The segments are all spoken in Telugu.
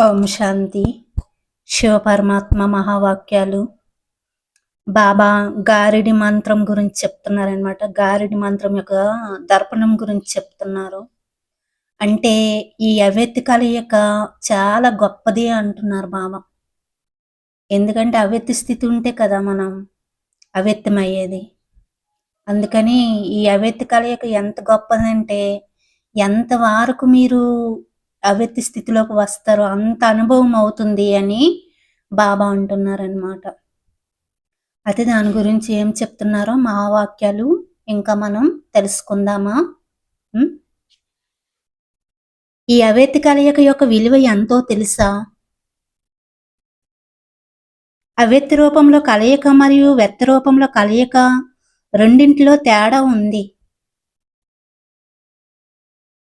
ఓం శాంతి. శివపరమాత్మ మహావాక్యాలు. బాబా గారిడి మంత్రం గురించి చెప్తున్నారనమాట గారిడి మంత్రం యొక్క దర్పణం గురించి చెప్తున్నారు. అంటే ఈ అవ్యక్తి యొక్క చాలా గొప్పది అంటున్నారు బాబా. ఎందుకంటే అవ్యక్తి స్థితి ఉంటే కదా మనం అవ్యక్తమయ్యేది. అందుకని ఈ అవ్యక్తి యొక్క ఎంత గొప్పదంటే ఎంత వరకు మీరు అవ్యక్తి స్థితిలోకి వస్తారో. అంత అనుభవం అవుతుంది అని బాబా అంటున్నారనమాట అయితే దాని గురించి ఏం చెప్తున్నారో మా వాక్యాలు ఇంకా మనం తెలుసుకుందామా? ఈ అవేతి కలయిక యొక్క విలువ ఎంతో తెలుసా? అవ్యక్తి రూపంలో కలయిక మరియు వ్యక్త రూపంలో కలయిక రెండింటిలో తేడా ఉంది.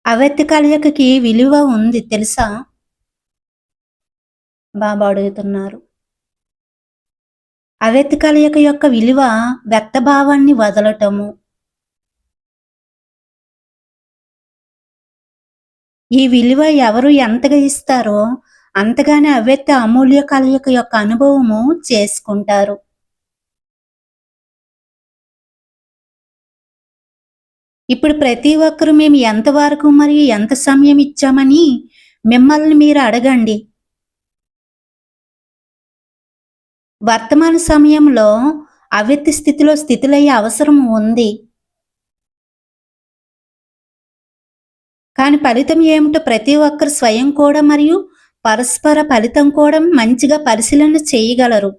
అవ్యక్తి కలయికకి విలువ ఉంది తెలుసా? బాబా అడుగుతున్నారు. అవ్యక్తి కలయిక యొక్క విలువ వ్యక్తభావాన్ని వదలటము. ఈ విలువ ఎవరు ఎంతగా ఇస్తారో అంతగానే అవ్యక్త అమూల్య కలయిక యొక్క అనుభవము చేసుకుంటారు. ఇప్పుడు ప్రతి ఒక్కరు మేము ఎంతవరకు మరియు ఎంత సమయం ఇచ్చామని మిమ్మల్ని మీరు అడగండి. వర్తమాన సమయంలో అవ్యక్తి స్థితిలో స్థితులయ్యే అవసరం ఉంది. కానీ ఫలితం ఏమిటో ప్రతి ఒక్కరు స్వయం కూడా మరియు పరస్పర ఫలితం కూడా మంచిగా పరిశీలన చేయగలరు.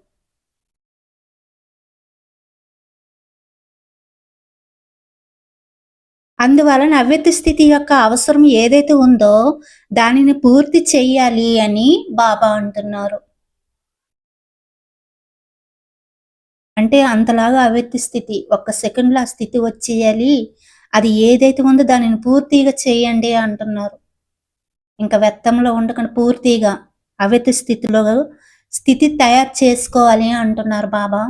అందువలన అవ్యక్త స్థితి యొక్క అవసరం ఏదైతే ఉందో దానిని పూర్తి చెయ్యాలి అని బాబా అంటున్నారు. అంటే అంతలాగా అవ్యక్త స్థితి ఒక్క సెకండ్లో ఆ స్థితి వచ్చేయాలి. అది ఏదైతే ఉందో దానిని పూర్తిగా చేయండి అంటున్నారు. ఇంకా వ్యక్తంలో ఉండకుండా పూర్తిగా అవ్యక్త స్థితిలో స్థితి తయారు చేసుకోవాలి అంటున్నారు బాబా.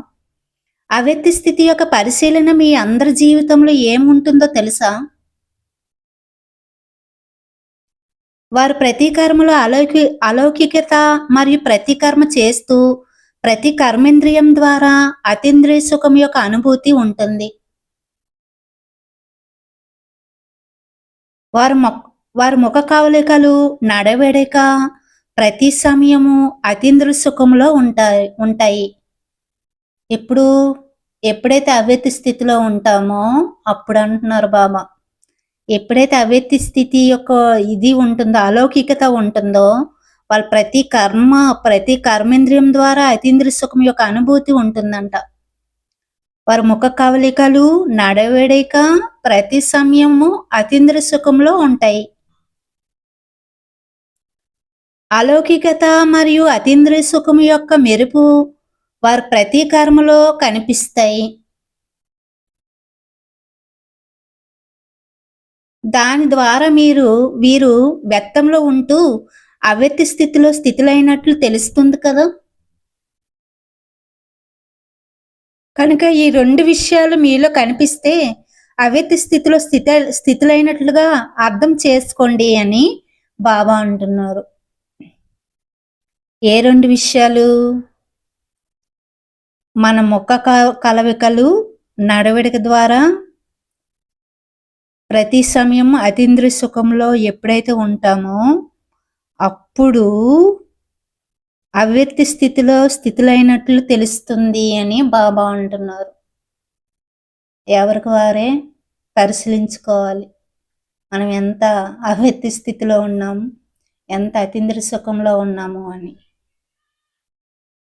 అవ్యక్తి స్థితి యొక్క పరిశీలన మీ అందరి జీవితంలో ఏముంటుందో తెలుసా? వారు ప్రతి కర్మలో అలౌకి అలౌకికత మరియు ప్రతి కర్మ చేస్తూ ప్రతి కర్మేంద్రియం ద్వారా అతీంద్రియ సుఖం యొక్క అనుభూతి ఉంటుంది. వారు మొ వారి ముఖ కవలికలు నడవడిక ప్రతి సమయము అతీంద్రియ సుఖంలో ఉంటాయి ఉంటాయి. ఇప్పుడు ఎప్పుడైతే అవ్యక్తి స్థితిలో ఉంటామో అప్పుడు అంటున్నారు బాబా. ఎప్పుడైతే అవ్యక్తి స్థితి యొక్క ఇది ఉంటుందో అలౌకికత ఉంటుందో వాళ్ళ ప్రతి కర్మ ప్రతి కర్మేంద్రియం ద్వారా అతీంద్రియ సుఖం యొక్క అనుభూతి ఉంటుందంట. వారి ముఖ కవలికలు నడవడిక ప్రతి సమయము అతీంద్రియ సుఖంలో ఉంటాయి. అలౌకికత మరియు అతీంద్రియ సుఖం యొక్క మెరుపు వారి ప్రతి కర్మలో కనిపిస్తాయి. దాని ద్వారా మీరు వీరు వ్యక్తంలో ఉంటూ అవ్యక్తి స్థితిలో స్థితులైనట్లు తెలుస్తుంది కదా? కనుక ఈ రెండు విషయాలు మీలో కనిపిస్తే అవ్యక్తి స్థితిలో స్థిత స్థితులైనట్లుగా అర్థం చేసుకోండి అని బాబా అంటున్నారు. ఏ రెండు విషయాలు? మన ముఖ కలవికలు నడవడిక ద్వారా ప్రతి సమయం అతీంద్రియ సుఖంలో ఎప్పుడైతే ఉంటామో అప్పుడు అవ్యక్తి స్థితిలో స్థితులైనట్లు తెలుస్తుంది అని బాబా అంటున్నారు. ఎవరికి వారే పరిశీలించుకోవాలి. మనం ఎంత అవ్యక్తి స్థితిలో ఉన్నాము ఎంత అతీంద్రియ సుఖంలో ఉన్నాము అని.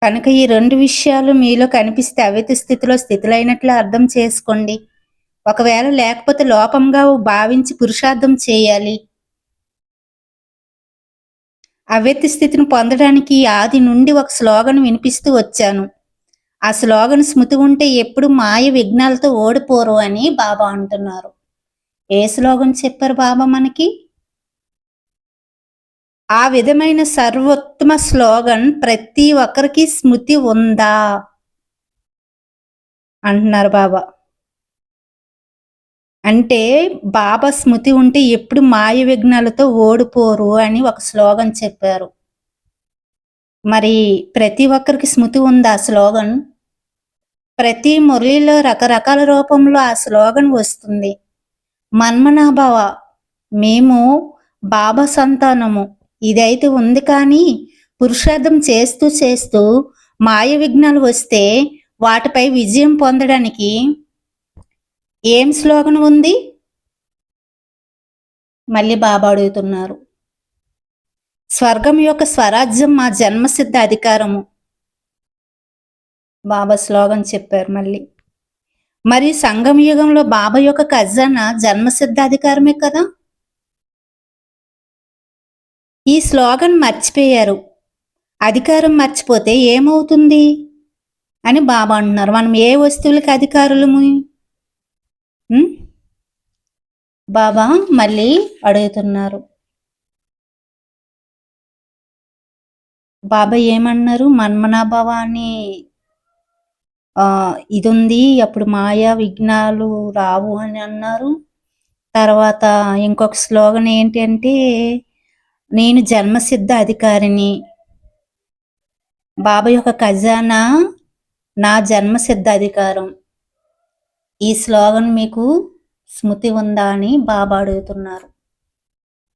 కనుక ఈ రెండు విషయాలు మీలో కనిపిస్తే అవ్యక్తి స్థితిలో స్థితులైనట్లు అర్థం చేసుకోండి. ఒకవేళ లేకపోతే లోపంగా భావించి పురుషార్థం చేయాలి. అవ్యక్తి స్థితిని పొందడానికి ఆది నుండి ఒక స్లోగన్ వినిపిస్తూ వచ్చాను. ఆ స్లోగన్ స్మృతి ఉంటే ఎప్పుడు మాయ విఘ్నాలతో ఓడిపోరు అని బాబా అంటున్నారు. ఏ స్లోగన్ చెప్పారు బాబా మనకి? ఆ విధమైన సర్వోత్తమ స్లోగన్ ప్రతి ఒక్కరికి స్మృతి ఉందా? అంటున్నారు బాబా. అంటే బాబా స్మృతి ఉంటే ఎప్పుడు మాయ విఘ్నాలతో ఓడిపోరు అని ఒక స్లోగన్ చెప్పారు. మరి ప్రతి ఒక్కరికి స్మృతి ఉందా స్లోగన్? ప్రతి మురళిలో రకరకాల రూపంలో ఆ స్లోగన్ వస్తుంది. మన్మనాభావ మేము బాబా సంతానము. ఇదైతే ఉంది కానీ పురుషార్థం చేస్తూ చేస్తూ మాయ విఘ్నాలు వస్తే వాటిపై విజయం పొందడానికి ఏం స్లోగన్ ఉంది? మళ్ళీ బాబా అడుగుతున్నారు. స్వర్గం యొక్క స్వరాజ్యం మా జన్మసిద్ధ అధికారము. బాబా శ్లోగన్ చెప్పారు మళ్ళీ. మరి సంఘం యుగంలో బాబా యొక్క ఖజానా జన్మసిద్ధ అధికారమే కదా? ఈ స్లోగన్ మర్చిపోయారు. అధికారం మర్చిపోతే ఏమవుతుంది? అని బాబా అంటున్నారు. మనం ఏ వస్తువులకి అధికారులము? బాబా మళ్ళీ అడుగుతున్నారు. బాబా ఏమన్నారు? మన్మనాభవ అని ఆ, ఇది ఉంది అప్పుడు మాయా విఘ్నాలు రావు అని అన్నారు. తర్వాత ఇంకొక స్లోగన్ ఏంటి అంటే నేను జన్మసిద్ధ అధికారిని. బాబా యొక్క ఖజానా నా జన్మసిద్ధ అధికారం. ఈ స్లోగన్ మీకు స్మృతి ఉందా అని బాబా అడుగుతున్నారు.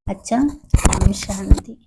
అచ్చా శాంతి